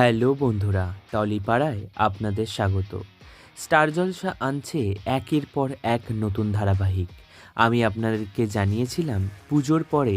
Hello বন্ধুরা, টলিপাড়ায় আপনাদের স্বাগত। স্টার জলসা আনছে একের পর এক নতুন ধারাবাহিক। আমি আপনাদেরকে জানিয়েছিলাম, পুজোর পরে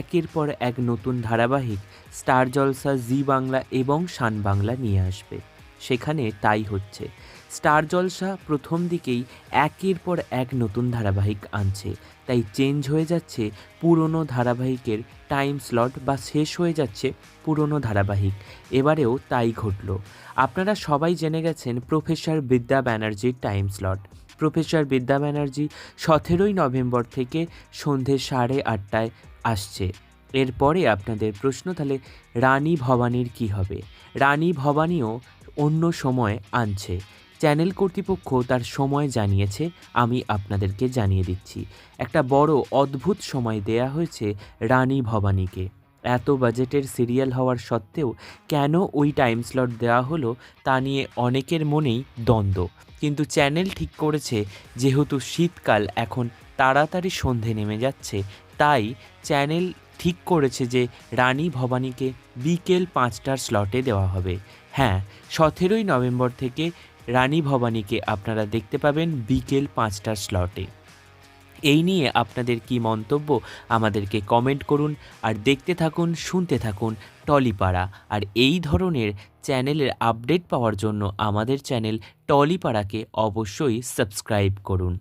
একের পর এক নতুন ধারাবাহিক স্টার জলসা জি বাংলা এবং শান বাংলা নিয়ে আসবে। সেখানে তাই হচ্ছে। স্টার জলসা প্রথম দিকেই একের পর এক নতুন ধারাবাহিক আনছে। তাই চেঞ্জ হয়ে যাচ্ছে পুরনো ধারাবাহিকের টাইম স্লট বা শেষ হয়ে যাচ্ছে পুরনো ধারাবাহিক। এবারেও তাই ঘটল। আপনারা সবাই জেনে গেছেন প্রফেসর বিদ্যা ব্যানার্জির টাইম স্লট। প্রফেসর বিদ্যা ব্যানার্জি সতেরোই নভেম্বর থেকে সন্ধে সাড়ে আটটায় আসছে। এরপরে আপনাদের প্রশ্ন, তাহলে রানী ভবানীর কি হবে? রানী ভবানীও অন্য সময় আনছে। চ্যানেল কর্তৃপক্ষ তার সময় জানিয়েছে, আমি আপনাদেরকে জানিয়ে দিচ্ছি। একটা বড় অদ্ভুত সময় দেয়া হয়েছে রানী ভবানীকে। এত বাজেটের সিরিয়াল হওয়ার সত্ত্বেও কেন ওই টাইম স্লট দেওয়া হলো তা নিয়ে অনেকের মনেই দ্বন্দ্ব। কিন্তু চ্যানেল ঠিক করেছে, যেহেতু শীতকাল এখন তাড়াতাড়ি সন্ধে নেমে যাচ্ছে, তাই চ্যানেল ঠিক করেছে যে রানী ভবানীকে বিকেল পাঁচটার স্লটে দেওয়া হবে। হ্যাঁ সতেরোই নভেম্বর থেকে রানী ভবানীকে আপনারা দেখতে পাবেন বিকেল পাঁচটার স্লটে এই নিয়ে আপনাদের কি মন্তব্য আমাদেরকে কমেন্ট করুন আর দেখতে থাকুন, শুনতে থাকুন টলিপাড়া। আর এই ধরনের চ্যানেলের আপডেট পাওয়ার জন্য আমাদের চ্যানেল টলিপাড়াকে অবশ্যই সাবস্ক্রাইব করুন।